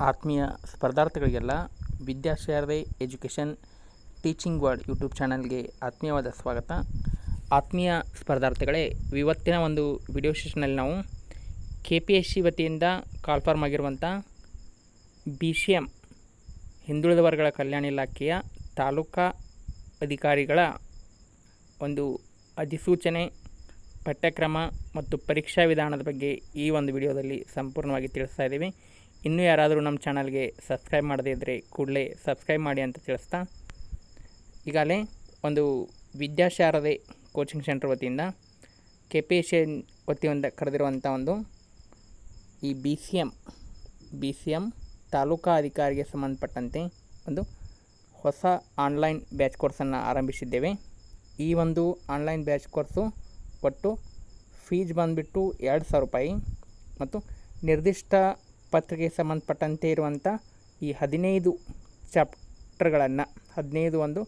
ಆತ್ಮೀಯ ಸ್ಪರ್ಧಾರ್ಥಿಗಳಿಗೆಲ್ಲ Vidyasharade education teaching word YouTube ಚಾನಲ್ಗೆ ಆತ್ಮೀಯವಾದ ಸ್ವಾಗತ. ಆತ್ಮೀಯ ಸ್ಪರ್ಧಾರ್ಥಿಗಳೇ ಇವತ್ತಿನ ಒಂದು ವಿಡಿಯೋ ಸೆಷನಲ್ಲಿ ನಾವು ಕೆ ಪಿ ಎಸ್ ಸಿ ವತಿಯಿಂದ ಕಾಲ್ಫಾರ್ಮ್ ಆಗಿರುವಂಥ ಬಿ ಸಿ ಎಂ ಹಿಂದುಳಿದ ವರ್ಗಗಳ ಕಲ್ಯಾಣ ಇಲಾಖೆಯ ತಾಲೂಕಾ ಅಧಿಕಾರಿಗಳ ಒಂದು ಅಧಿಸೂಚನೆ, ಪಠ್ಯಕ್ರಮ ಮತ್ತು ಪರೀಕ್ಷಾ ವಿಧಾನದ ಬಗ್ಗೆ ಈ ಒಂದು ವಿಡಿಯೋದಲ್ಲಿ ಸಂಪೂರ್ಣವಾಗಿ ತಿಳಿಸ್ತಾ ಇದ್ದೀವಿ. ಇನ್ನೂ ಯಾರಾದರೂ ನಮ್ಮ ಚಾನಲ್ಗೆ ಸಬ್ಸ್ಕ್ರೈಬ್ ಮಾಡದೇ ಇದ್ದರೆ ಕೂಡಲೇ ಸಬ್ಸ್ಕ್ರೈಬ್ ಮಾಡಿ ಅಂತ ತಿಳಿಸ್ತಾ ಈಗಾಗಲೇ ಒಂದು ವಿದ್ಯಾಶಾರದೆ ಕೋಚಿಂಗ್ ಸೆಂಟರ್ ವತಿಯಿಂದ ಕೆ ಪಿ ಎಸ್ ಎನ್ ವತಿಯಿಂದ ಕರೆದಿರುವಂಥ ಒಂದು ಈ B C M B C M taluka ಅಧಿಕಾರಿಗೆ ಸಂಬಂಧಪಟ್ಟಂತೆ ಒಂದು ಹೊಸ ಆನ್ಲೈನ್ ಬ್ಯಾಚ್ ಕೋರ್ಸನ್ನು ಆರಂಭಿಸಿದ್ದೇವೆ. ಈ ಒಂದು ಆನ್ಲೈನ್ ಬ್ಯಾಚ್ ಕೋರ್ಸು ಒಟ್ಟು ಫೀಸ್ ಬಂದುಬಿಟ್ಟು ಎರಡು ಸಾವಿರ ರೂಪಾಯಿ ಮತ್ತು ನಿರ್ದಿಷ್ಟ ಪತ್ರಿಕೆಗೆ ಸಂಬಂಧಪಟ್ಟಂತೆ ಇರುವಂಥ ಈ ಹದಿನೈದು ಚಾಪ್ಟರ್ಗಳನ್ನು, ಹದಿನೈದು ಒಂದು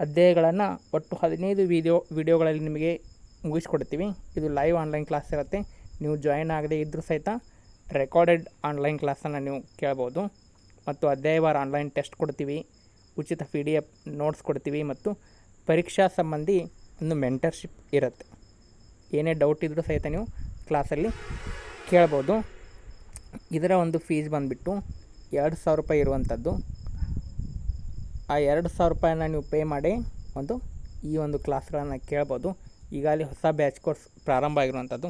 ಅಧ್ಯಾಯಗಳನ್ನು ಒಟ್ಟು ಹದಿನೈದು ವಿಡಿಯೋ, ವಿಡಿಯೋಗಳಲ್ಲಿ ನಿಮಗೆ ಮುಗಿಸ್ಕೊಡ್ತೀವಿ. ಇದು ಲೈವ್ ಆನ್ಲೈನ್ ಕ್ಲಾಸ್ ಇರುತ್ತೆ. ನೀವು ಜಾಯಿನ್ ಆಗದೇ ಇದ್ದರೂ ಸಹಿತ ರೆಕಾರ್ಡೆಡ್ ಆನ್ಲೈನ್ ಕ್ಲಾಸನ್ನು ನೀವು ಕೇಳ್ಬೋದು. ಮತ್ತು ಅಧ್ಯಾಯವಾರ ಆನ್ಲೈನ್ ಟೆಸ್ಟ್ ಕೊಡ್ತೀವಿ. ಉಚಿತ ಪಿ ಡಿ ಎಫ್ ನೋಟ್ಸ್ ಕೊಡ್ತೀವಿ ಮತ್ತು ಪರೀಕ್ಷಾ ಸಂಬಂಧಿ ಒಂದು ಮೆಂಟರ್ಶಿಪ್ ಇರುತ್ತೆ. ಏನೇ ಡೌಟ್ ಇದ್ದರೂ ಸಹಿತ ನೀವು ಕ್ಲಾಸಲ್ಲಿ ಕೇಳ್ಬೋದು. ಇದರ ಒಂದು ಫೀಸ್ ಬಂದುಬಿಟ್ಟು ಎರಡು ಸಾವಿರ ರೂಪಾಯಿ ಇರುವಂಥದ್ದು ಆ ಎರಡು ಸಾವಿರ ರೂಪಾಯಿನ ನೀವು ಪೇ ಮಾಡಿ ಒಂದು ಈ ಒಂದು ಕ್ಲಾಸ್ಗಳನ್ನು ಕೇಳ್ಬೋದು. ಈಗಾಗಲೇ ಹೊಸ ಬ್ಯಾಚ್ ಕೋರ್ಸ್ ಪ್ರಾರಂಭ ಆಗಿರುವಂಥದ್ದು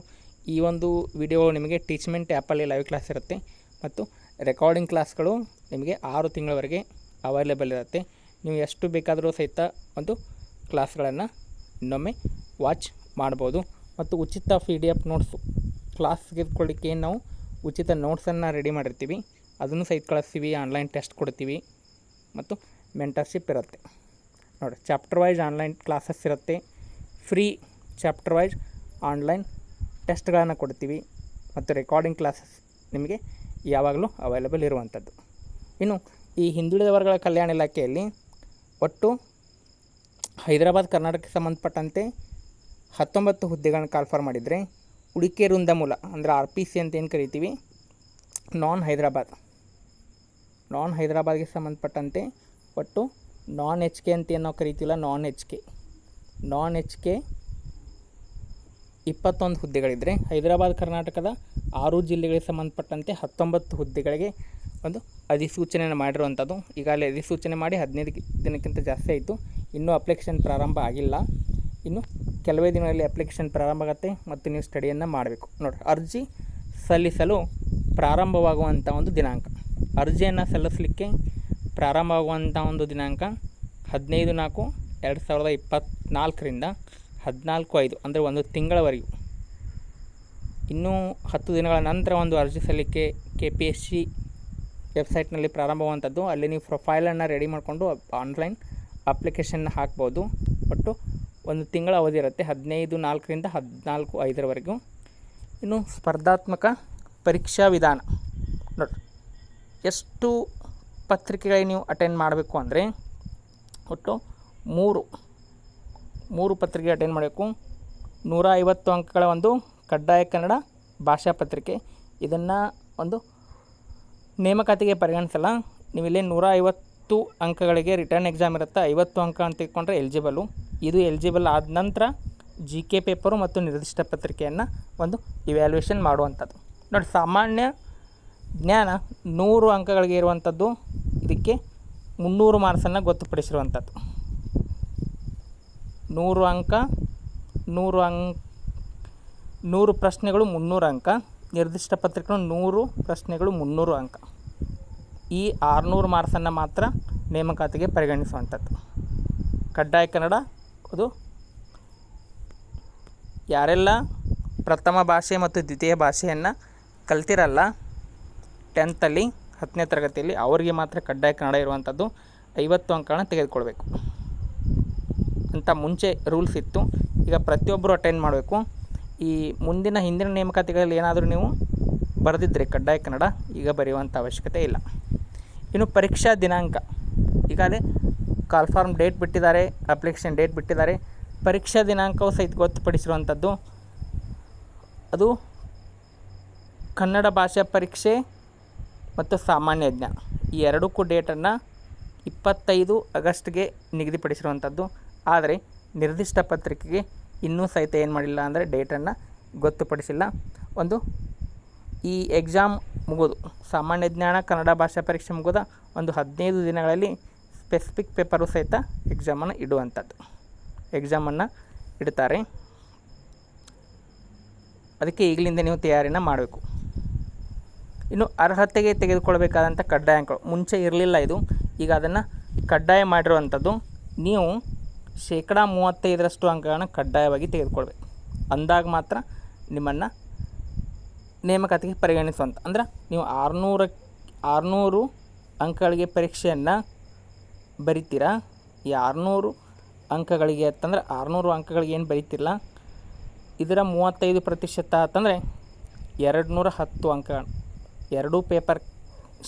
ಈ ಒಂದು ವಿಡಿಯೋ ನಿಮಗೆ ಟೀಚ್ಮೆಂಟ್ ಆ್ಯಪಲ್ಲಿ ಲೈವ್ ಕ್ಲಾಸ್ ಇರುತ್ತೆ. ಮತ್ತು ರೆಕಾರ್ಡಿಂಗ್ ಕ್ಲಾಸ್ಗಳು ನಿಮಗೆ ಆರು ತಿಂಗಳವರೆಗೆ ಅವೈಲೇಬಲ್ ಇರುತ್ತೆ. ನೀವು ಎಷ್ಟು ಬೇಕಾದರೂ ಸಹಿತ ಒಂದು ಕ್ಲಾಸ್ಗಳನ್ನು ಇನ್ನೊಮ್ಮೆ ವಾಚ್ ಮಾಡ್ಬೋದು. ಮತ್ತು ಉಚಿತ P D F notes class ತೆಗೆದುಕೊಳ್ಳಿಕ್ಕೆ ಏನು ನಾವು ಉಚಿತ ನೋಟ್ಸನ್ನು ರೆಡಿ ಮಾಡಿರ್ತೀವಿ. ಅದನ್ನು ಸಹಿತ ಕಳಿಸ್ತೀವಿ, ಆನ್ಲೈನ್ ಟೆಸ್ಟ್ ಕೊಡ್ತೀವಿ ಮತ್ತು ಮೆಂಟರ್ಶಿಪ್ ಇರುತ್ತೆ. ನೋಡಿ ಚಾಪ್ಟರ್ ವೈಸ್ ಆನ್ಲೈನ್ ಕ್ಲಾಸಸ್ ಇರುತ್ತೆ. ಫ್ರೀ ಚಾಪ್ಟರ್ ವೈಸ್ ಆನ್ಲೈನ್ ಟೆಸ್ಟ್ಗಳನ್ನು ಕೊಡ್ತೀವಿ ಮತ್ತು ರೆಕಾರ್ಡಿಂಗ್ ಕ್ಲಾಸಸ್ ನಿಮಗೆ ಯಾವಾಗಲೂ ಅವೈಲೇಬಲ್ ಇರುವಂಥದ್ದು. ಇನ್ನು ಈ ಹಿಂದುಳಿದ ವರ್ಗಗಳ ಕಲ್ಯಾಣ ಇಲಾಖೆಯಲ್ಲಿ ಒಟ್ಟು ಹೈದರಾಬಾದ್, ಕರ್ನಾಟಕಕ್ಕೆ ಸಂಬಂಧಪಟ್ಟಂತೆ ಹತ್ತೊಂಬತ್ತು ಹುದ್ದೆಗಳನ್ನ ಕಾಲ್ಫಾರ್ ಮಾಡಿದರೆ ಉಳಿಕೆ ವೃಂದ ಮೂಲ ಅಂದರೆ ಆರ್ ಪಿ ಸಿ ಅಂತ ಏನು ಕರಿತೀವಿ, ನಾನ್ ಹೈದರಾಬಾದ್. ನಾನ್ ಹೈದರಾಬಾದ್ಗೆ ಸಂಬಂಧಪಟ್ಟಂತೆ ಒಟ್ಟು ನಾನ್ ಎಚ್ ಕೆ ಅಂತ ಏನು ನಾವು ಕರಿತೀವಲ್ಲ, non H K. Non H K ಇಪ್ಪತ್ತೊಂದು ಹುದ್ದೆಗಳಿದ್ದರೆ ಹೈದರಾಬಾದ್, ಕರ್ನಾಟಕದ ಆರು ಜಿಲ್ಲೆಗಳಿಗೆ ಸಂಬಂಧಪಟ್ಟಂತೆ ಹತ್ತೊಂಬತ್ತು ಹುದ್ದೆಗಳಿಗೆ ಒಂದು ಅಧಿಸೂಚನೆಯನ್ನು ಮಾಡಿರುವಂಥದ್ದು ಈಗಾಗಲೇ ಅಧಿಸೂಚನೆ ಮಾಡಿ ಹದಿನೈದು ದಿನಕ್ಕಿಂತ ಜಾಸ್ತಿ ಆಯಿತು. ಇನ್ನೂ ಅಪ್ಲಿಕೇಶನ್ ಪ್ರಾರಂಭ ಆಗಿಲ್ಲ. ಇನ್ನು ಕೆಲವೇ ದಿನಗಳಲ್ಲಿ ಅಪ್ಲಿಕೇಶನ್ ಪ್ರಾರಂಭ ಆಗುತ್ತೆ ಮತ್ತು ನೀವು ಸ್ಟಡಿಯನ್ನು ಮಾಡಬೇಕು. ನೋಡಿ ಅರ್ಜಿ ಸಲ್ಲಿಸಲು ಪ್ರಾರಂಭವಾಗುವಂಥ ಒಂದು ದಿನಾಂಕ. ಅರ್ಜಿಯನ್ನು ಸಲ್ಲಿಸಲಿಕ್ಕೆ ಪ್ರಾರಂಭವಾಗುವಂಥ ಒಂದು ದಿನಾಂಕ ಹದಿನೈದು ನಾಲ್ಕು ಎರಡು ಸಾವಿರದ ಇಪ್ಪತ್ತ್ನಾಲ್ಕರಿಂದ ಹದಿನಾಲ್ಕು ಐದು, ಅಂದರೆ ಒಂದು ತಿಂಗಳವರೆಗೂ. ಇನ್ನೂ ಹತ್ತು ದಿನಗಳ ನಂತರ ಒಂದು ಅರ್ಜಿ ಸಲ್ಲಿಕೆ ಕೆ ಪಿ ಎಸ್ ಸಿ ವೆಬ್ಸೈಟ್ನಲ್ಲಿ ಪ್ರಾರಂಭವಾಗುವಂಥದ್ದು. ಅಲ್ಲಿ ನೀವು ಪ್ರೊಫೈಲನ್ನು ರೆಡಿ ಮಾಡಿಕೊಂಡು ಆನ್ಲೈನ್ ಅಪ್ಲಿಕೇಶನ್ನ ಹಾಕ್ಬೋದು. ಒಟ್ಟು ಒಂದು ತಿಂಗಳ ಅವಧಿ ಇರುತ್ತೆ. ಹದಿನೈದು, ನಾಲ್ಕರಿಂದ ಹದಿನಾಲ್ಕು, ಐದರವರೆಗೂ. ಇನ್ನು ಸ್ಪರ್ಧಾತ್ಮಕ ಪರೀಕ್ಷಾ ವಿಧಾನ. ನೋಡಿ ಎಷ್ಟು ಪತ್ರಿಕೆಗಳಿಗೆ ನೀವು ಅಟೆಂಡ್ ಮಾಡಬೇಕು ಅಂದರೆ ಒಟ್ಟು ಮೂರು ಮೂರು ಪತ್ರಿಕೆ ಅಟೆಂಡ್ ಮಾಡಬೇಕು. ನೂರ ಐವತ್ತು ಅಂಕಗಳ ಒಂದು ಕಡ್ಡಾಯ ಕನ್ನಡ ಭಾಷಾ ಪತ್ರಿಕೆ. ಇದನ್ನು ಒಂದು ನೇಮಕಾತಿಗೆ ಪರಿಗಣಿಸಲ್ಲ. ನೀವು ಇಲ್ಲಿ ನೂರ ಐವತ್ತು ಅಂಕಗಳಿಗೆ ರಿಟರ್ನ್ ಎಕ್ಸಾಮ್ ಇರುತ್ತೆ. ಐವತ್ತು ಅಂಕ ಅಂತ ತಿಳ್ಕೊಂಡ್ರೆ ಎಲಿಜಿಬಲು ಇದು ಎಲಿಜಿಬಲ್ ಆದ ನಂತರ ಜಿ ಕೆ ಪೇಪರು ಮತ್ತು ನಿರ್ದಿಷ್ಟ ಪತ್ರಿಕೆಯನ್ನು ಒಂದು ಇವ್ಯಾಲ್ಯೂಯೇಷನ್ ಮಾಡುವಂಥದ್ದು. ನೋಡಿ, ಸಾಮಾನ್ಯ ಜ್ಞಾನ ನೂರು ಅಂಕಗಳಿಗೆ ಇರುವಂಥದ್ದು ಇದಕ್ಕೆ ಮುನ್ನೂರು ಮಾರ್ಕ್ಸನ್ನು ಗೊತ್ತುಪಡಿಸಿರುವಂಥದ್ದು. ನೂರು ಅಂಕ, ನೂರು ಅಂಕ್, ನೂರು ಪ್ರಶ್ನೆಗಳು ಮುನ್ನೂರು ಅಂಕ, ನಿರ್ದಿಷ್ಟ ಪತ್ರಿಕೆಗಳು ನೂರು ಪ್ರಶ್ನೆಗಳು ಮುನ್ನೂರು ಅಂಕ. ಈ ಆರುನೂರು ಮಾರ್ಕ್ಸನ್ನು ಮಾತ್ರ ನೇಮಕಾತಿಗೆ ಪರಿಗಣಿಸುವಂಥದ್ದು. ಕಡ್ಡಾಯ ಕನ್ನಡ ಅದು ಯಾರೆಲ್ಲ ಪ್ರಥಮ ಭಾಷೆ ಮತ್ತು ದ್ವಿತೀಯ ಭಾಷೆಯನ್ನು ಕಲ್ತಿರಲ್ಲ ಟೆಂತಲ್ಲಿ ಹತ್ತನೇ ತರಗತಿಯಲ್ಲಿ ಅವರಿಗೆ ಮಾತ್ರ ಕಡ್ಡಾಯ ಕನ್ನಡ ಇರುವಂಥದ್ದು ಐವತ್ತು ಅಂಕಗಳನ್ನು ತೆಗೆದುಕೊಳ್ಬೇಕು. ಅಂತ ಮುಂಚೆ ರೂಲ್ಸ್ ಇತ್ತು. ಈಗ ಪ್ರತಿಯೊಬ್ಬರು ಅಟೆಂಡ್ ಮಾಡಬೇಕು. ಈ ಮುಂದಿನ ಹಿಂದಿನ ನೇಮಕಾತಿಗಳಲ್ಲಿ ಏನಾದರೂ ನೀವು ಬರೆದಿದ್ದರೆ ಕಡ್ಡಾಯ ಕನ್ನಡ, ಈಗ ಬರೆಯುವಂಥ ಅವಶ್ಯಕತೆ ಇಲ್ಲ. ಇನ್ನು ಪರೀಕ್ಷಾ ದಿನಾಂಕ. ಈಗಾಗಲೇ ಕಾಲ್ಫಾರ್ಮ್ ಡೇಟ್ ಬಿಟ್ಟಿದ್ದಾರೆ ಅಪ್ಲಿಕೇಶನ್ ಡೇಟ್ ಬಿಟ್ಟಿದ್ದಾರೆ, ಪರೀಕ್ಷಾ ದಿನಾಂಕವು ಸಹಿತ ಗೊತ್ತುಪಡಿಸಿರುವಂಥದ್ದು. ಅದು ಕನ್ನಡ ಭಾಷಾ ಪರೀಕ್ಷೆ ಮತ್ತು ಸಾಮಾನ್ಯ ಜ್ಞಾನ ಈ ಎರಡಕ್ಕೂ ಡೇಟನ್ನು ಇಪ್ಪತ್ತೈದು ಆಗಸ್ಟ್ಗೆ ನಿಗದಿಪಡಿಸಿರುವಂಥದ್ದು. ಆದರೆ ನಿರ್ದಿಷ್ಟ ಪತ್ರಿಕೆಗೆ ಇನ್ನೂ ಸಹಿತ ಏನು ಮಾಡಿಲ್ಲ ಅಂದರೆ ಡೇಟನ್ನು ಗೊತ್ತುಪಡಿಸಿಲ್ಲ. ಒಂದು, ಈ ಎಕ್ಸಾಮ್ ಮುಗೋದು. ಸಾಮಾನ್ಯ ಜ್ಞಾನ ಕನ್ನಡ ಭಾಷಾ ಪರೀಕ್ಷೆ ಮುಗಿದ ಒಂದು ಹದಿನೈದು ದಿನಗಳಲ್ಲಿ ಸ್ಪೆಸಿಫಿಕ್ ಪೇಪರು ಸಹಿತ ಎಕ್ಸಾಮನ್ನು ಇಡುವಂಥದ್ದು ಎಕ್ಸಾಮನ್ನು ಇಡ್ತಾರೆ. ಅದಕ್ಕೆ ಈಗಲಿಂದ ನೀವು ತಯಾರಿನ ಮಾಡಬೇಕು. ಇನ್ನು ಅರ್ಹತೆಗೆ ತೆಗೆದುಕೊಳ್ಬೇಕಾದಂಥ ಕಡ್ಡಾಯ ಅಂಕಗಳು ಮುಂಚೆ ಇರಲಿಲ್ಲ ಇದು. ಈಗ ಅದನ್ನು ಕಡ್ಡಾಯ ಮಾಡಿರುವಂಥದ್ದು ನೀವು ಶೇಕಡ ಮೂವತ್ತೈದರಷ್ಟು ಅಂಕಗಳನ್ನು ಕಡ್ಡಾಯವಾಗಿ ತೆಗೆದುಕೊಳ್ಬೇಕು. ಅಂದಾಗ ಮಾತ್ರ ನಿಮ್ಮನ್ನು ನೇಮಕಾತಿಗೆ ಪರಿಗಣಿಸುವಂಥ ಅಂದ್ರೆ ನೀವು ಆರುನೂರ ಆರುನೂರು ಅಂಕಗಳಿಗೆ ಪರೀಕ್ಷೆಯನ್ನು ಬರಿತೀರಾ? ಈ ಆರುನೂರು ಅಂಕಗಳಿಗೆ ಅಂತಂದ್ರೆ ಆರುನೂರು ಅಂಕಗಳಿಗೆ ಏನು ಬರಿತಿಲ್ಲ ಇದರ ಮೂವತ್ತೈದು ಪ್ರತಿಶತ ಅಂತಂದರೆ ಎರಡು ನೂರ ಹತ್ತು ಅಂಕಗಳು ಎರಡೂ ಪೇಪರ್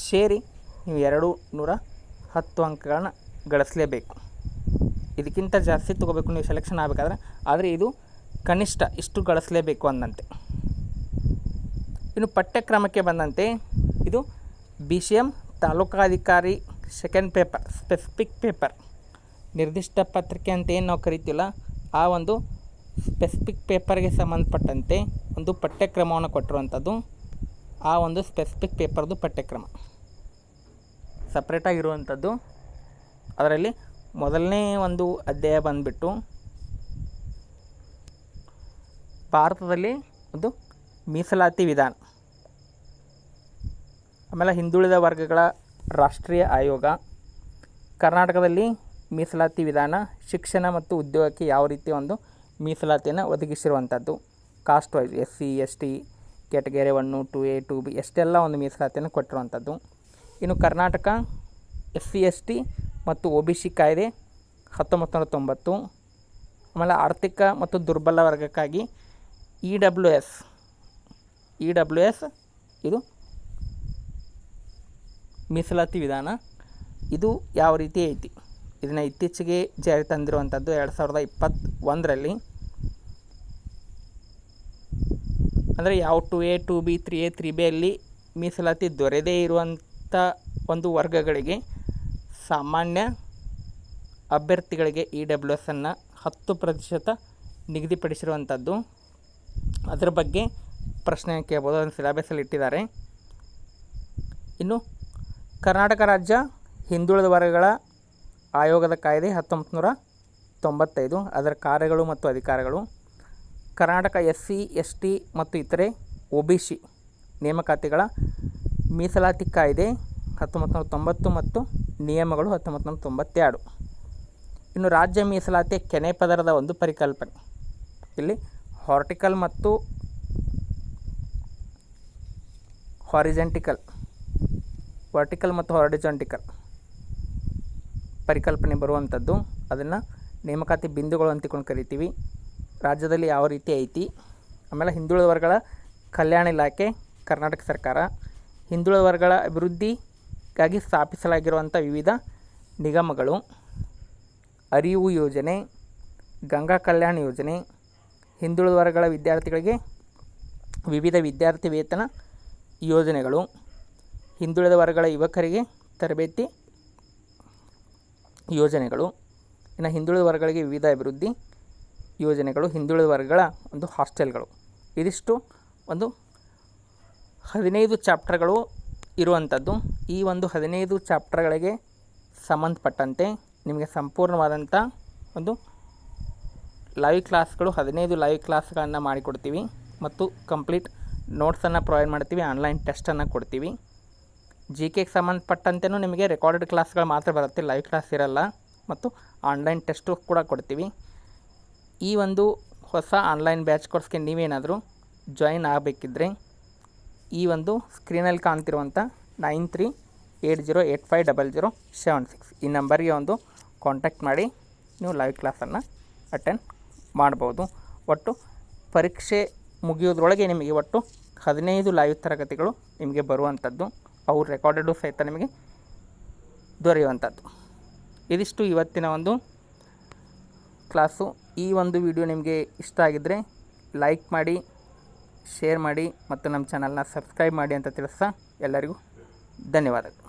ಸೇರಿ ನೀವು ಎರಡು ನೂರ ಹತ್ತು ಅಂಕಗಳನ್ನ ಗಳಿಸಲೇಬೇಕು. ಇದಕ್ಕಿಂತ ಜಾಸ್ತಿ ತೊಗೋಬೇಕು ನೀವು ಸೆಲೆಕ್ಷನ್ ಆಗಬೇಕಾದ್ರೆ, ಆದರೆ ಇದು ಕನಿಷ್ಠ ಇಷ್ಟು ಗಳಿಸಲೇಬೇಕು ಅಂದಂತೆ. ಇನ್ನು ಪಠ್ಯಕ್ರಮಕ್ಕೆ ಬಂದಂತೆ ಇದು ಬಿ ಸಿ ಎಂ ತಾಲೂಕಾಧಿಕಾರಿ ಸೆಕೆಂಡ್ ಪೇಪರ್ ಸ್ಪೆಸಿಫಿಕ್ ಪೇಪರ್ ನಿರ್ದಿಷ್ಟ ಪತ್ರಿಕೆ ಅಂತ ಏನು ನಾವು ಕರಿತೀವಲ್ಲ, ಆ ಒಂದು ಸ್ಪೆಸಿಫಿಕ್ ಪೇಪರ್ಗೆ ಸಂಬಂಧಪಟ್ಟಂತೆ ಒಂದು ಪಠ್ಯಕ್ರಮವನ್ನು ಕೊಟ್ಟಿರುವಂಥದ್ದು. ಆ ಒಂದು ಸ್ಪೆಸಿಫಿಕ್ ಪೇಪರ್ದು ಪಠ್ಯಕ್ರಮ. ಸಪ್ರೇಟಾಗಿರುವಂಥದ್ದು ಅದರಲ್ಲಿ ಮೊದಲನೇ ಒಂದು ಅಧ್ಯಾಯ ಬಂದುಬಿಟ್ಟು, ಭಾರತದಲ್ಲಿ ಒಂದು ಮೀಸಲಾತಿ ವಿಧಾನ. ಆಮೇಲೆ ಹಿಂದುಳಿದ ವರ್ಗಗಳ ರಾಷ್ಟ್ರೀಯ ಆಯೋಗ. ಕರ್ನಾಟಕದಲ್ಲಿ ಮೀಸಲಾತಿ ವಿಧಾನ, ಶಿಕ್ಷಣ ಮತ್ತು ಉದ್ಯೋಗಕ್ಕೆ ಯಾವ ರೀತಿ ಒಂದು ಮೀಸಲಾತಿಯನ್ನು ಒದಗಿಸಿರುವಂಥದ್ದು caste wise S C, S T category one two A, two B ಎಷ್ಟೆಲ್ಲ ಒಂದು ಮೀಸಲಾತಿಯನ್ನು ಕೊಟ್ಟಿರುವಂಥದ್ದು ಇನ್ನು Karnataka S C, S T ಮತ್ತು ಒ ಬಿ ಸಿ ಕಾಯ್ದೆ ಹತ್ತೊಂಬತ್ತು ನೂರ ತೊಂಬತ್ತು ಆಮೇಲೆ ಆರ್ಥಿಕ ಮತ್ತು ದುರ್ಬಲ ವರ್ಗಕ್ಕಾಗಿ E W S, E W S ಇದು ಮೀಸಲಾತಿ ವಿಧಾನ ಇದು ಯಾವ ರೀತಿ ಐತಿ? ಇದನ್ನು ಇತ್ತೀಚೆಗೆ ಜಾರಿ ತಂದಿರುವಂಥದ್ದು ಎರಡು ಸಾವಿರದ ಇಪ್ಪತ್ತ ಒಂದರಲ್ಲಿ ಅಂದರೆ ಯಾವ two A, two B, three A, three B ಅಲ್ಲಿ ಮೀಸಲಾತಿ ದೊರೆದೇ ಇರುವಂಥ ಒಂದು ವರ್ಗಗಳಿಗೆ ಸಾಮಾನ್ಯ ಅಭ್ಯರ್ಥಿಗಳಿಗೆ ಇ ಡಬ್ಲ್ಯೂ ಎಸ್ ಅನ್ನು ಹತ್ತು ಪ್ರತಿಶತ ನಿಗದಿಪಡಿಸಿರುವಂಥದ್ದು ಅದರ ಬಗ್ಗೆ ಪ್ರಶ್ನೆ ಕೇಳ್ಬೋದು, ಅದನ್ನು ಸಿಲೆಬಸ್ಸಲ್ಲಿ ಇಟ್ಟಿದ್ದಾರೆ. ಇನ್ನು ಕರ್ನಾಟಕ ರಾಜ್ಯ ಹಿಂದುಳಿದ ವರ್ಗಗಳ ಆಯೋಗದ ಕಾಯ್ದೆ ಹತ್ತೊಂಬತ್ತು ತೊಂಬತ್ತೈದು. ಅದರ ಕಾರ್ಯಗಳು ಮತ್ತು ಅಧಿಕಾರಗಳು. Karnataka S C S T ಮತ್ತು ಇತರೆ ಒ ಬಿ ಸಿ ನೇಮಕಾತಿಗಳ ಮೀಸಲಾತಿ ಕಾಯ್ದೆ ಹತ್ತೊಂಬತ್ತು ನೂರ ತೊಂಬತ್ತು ಮತ್ತು ನಿಯಮಗಳು ಹತ್ತೊಂಬತ್ತು ನೂರ ತೊಂಬತ್ತೆರಡು. ಇನ್ನು ರಾಜ್ಯ ಮೀಸಲಾತಿಯ ಕೆನೆ ಪದರದ ಒಂದು ಪರಿಕಲ್ಪನೆ. ಇಲ್ಲಿ ಹಾರ್ಟಿಕಲ್ ಮತ್ತು ಹಾರಿಜೆಂಟಿಕಲ್ ವರ್ಟಿಕಲ್ ಮತ್ತು ಹಾರಿಜಾಂಟಿಕಲ್ ಪರಿಕಲ್ಪನೆ ಬರುವಂಥದ್ದು. ಅದನ್ನು ನೇಮಕಾತಿ ಬಿಂದುಗಳು ಅಂತಿಕೊಂಡು ಕರಿತೀವಿ. ರಾಜ್ಯದಲ್ಲಿ ಯಾವ ರೀತಿ ಐತಿ? ಆಮೇಲೆ ಹಿಂದುಳಿದ ವರ್ಗಗಳ ಕಲ್ಯಾಣ ಇಲಾಖೆ, ಕರ್ನಾಟಕ ಸರ್ಕಾರ. ಹಿಂದುಳಿದ ವರ್ಗಗಳ ಅಭಿವೃದ್ಧಿಗಾಗಿ ಸ್ಥಾಪಿಸಲಾಗಿರುವಂಥ ವಿವಿಧ ನಿಗಮಗಳು. ಅರಿವು ಯೋಜನೆ, ಗಂಗಾ ಕಲ್ಯಾಣ ಯೋಜನೆ, ಹಿಂದುಳಿದ ವರ್ಗಗಳ ವಿದ್ಯಾರ್ಥಿಗಳಿಗೆ ವಿವಿಧ ವಿದ್ಯಾರ್ಥಿ ವೇತನ ಯೋಜನೆಗಳು. ಹಿಂದುಳಿದ ವರ್ಗಗಳ ಯುವಕರಿಗೆ ತರಬೇತಿ ಯೋಜನೆಗಳು. ಇನ್ನು ಹಿಂದುಳಿದ ವರ್ಗಗಳಿಗೆ ವಿವಿಧ ಅಭಿವೃದ್ಧಿ ಯೋಜನೆಗಳು, ಹಿಂದುಳಿದ ವರ್ಗಗಳ ಒಂದು ಹಾಸ್ಟೆಲ್ಗಳು. ಇದಿಷ್ಟು ಒಂದು ಹದಿನೈದು ಚಾಪ್ಟರ್ಗಳು ಇರುವಂಥದ್ದು. ಈ ಒಂದು ಹದಿನೈದು ಚಾಪ್ಟರ್ಗಳಿಗೆ ಸಂಬಂಧಪಟ್ಟಂತೆ ನಿಮಗೆ ಸಂಪೂರ್ಣವಾದಂಥ ಒಂದು ಲೈವ್ ಕ್ಲಾಸ್ಗಳು ಹದಿನೈದು ಲೈವ್ ಕ್ಲಾಸ್ಗಳನ್ನು ಮಾಡಿಕೊಡ್ತೀವಿ. ಮತ್ತು ಕಂಪ್ಲೀಟ್ ನೋಟ್ಸನ್ನು ಪ್ರೊವೈಡ್ ಮಾಡ್ತೀವಿ ಆನ್ಲೈನ್ ಟೆಸ್ಟನ್ನು ಕೊಡ್ತೀವಿ. ಜಿ ಕೆಗೆ ಸಂಬಂಧಪಟ್ಟಂತೆಯೂ ನಿಮಗೆ ರೆಕಾರ್ಡೆಡ್ ಕ್ಲಾಸ್ಗಳು ಮಾತ್ರ ಬರುತ್ತೆ ಲೈವ್ ಕ್ಲಾಸ್ ಇರಲ್ಲ. ಮತ್ತು ಆನ್ಲೈನ್ ಟೆಸ್ಟು ಕೂಡ ಕೊಡ್ತೀವಿ. ಈ ಒಂದು ಹೊಸ ಆನ್ಲೈನ್ ಬ್ಯಾಚ್ ಕೋರ್ಸ್ಗೆ ನೀವೇನಾದರೂ ಜಾಯಿನ್ ಆಗಬೇಕಿದ್ರೆ, ಈ ಒಂದು ಸ್ಕ್ರೀನಲ್ಲಿ ಕಾಣ್ತಿರುವಂಥ nine three eight zero eight five double zero seven six ಈ ನಂಬರಿಗೆ ಒಂದು ಕಾಂಟ್ಯಾಕ್ಟ್ ಮಾಡಿ, ನೀವು ಲೈವ್ ಕ್ಲಾಸನ್ನು ಅಟೆಂಡ್ ಮಾಡ್ಬೋದು. ಒಟ್ಟು ಪರೀಕ್ಷೆ ಮುಗಿಯೋದ್ರೊಳಗೆ ನಿಮಗೆ ಒಟ್ಟು ಹದಿನೈದು ಲೈವ್ ತರಗತಿಗಳು ನಿಮಗೆ ಬರುವಂಥದ್ದು. ಅವು ರೆಕಾರ್ಡೆಡು ಸಹಿತ ನಿಮಗೆ ದೊರೆಯುವಂಥದ್ದು. ಇದಿಷ್ಟು ಇವತ್ತಿನ ಒಂದು ಕ್ಲಾಸು. ಈ ಒಂದು ವಿಡಿಯೋ ನಿಮಗೆ ಇಷ್ಟ ಆಗಿದ್ದರೆ ಲೈಕ್ ಮಾಡಿ ಶೇರ್ ಮಾಡಿ ಮತ್ತು ನಮ್ಮ ಚಾನಲ್ನ ಸಬ್ಸ್ಕ್ರೈಬ್ ಮಾಡಿ ಅಂತ ತಿಳಿಸ್ತಾ ಎಲ್ಲರಿಗೂ ಧನ್ಯವಾದಗಳು.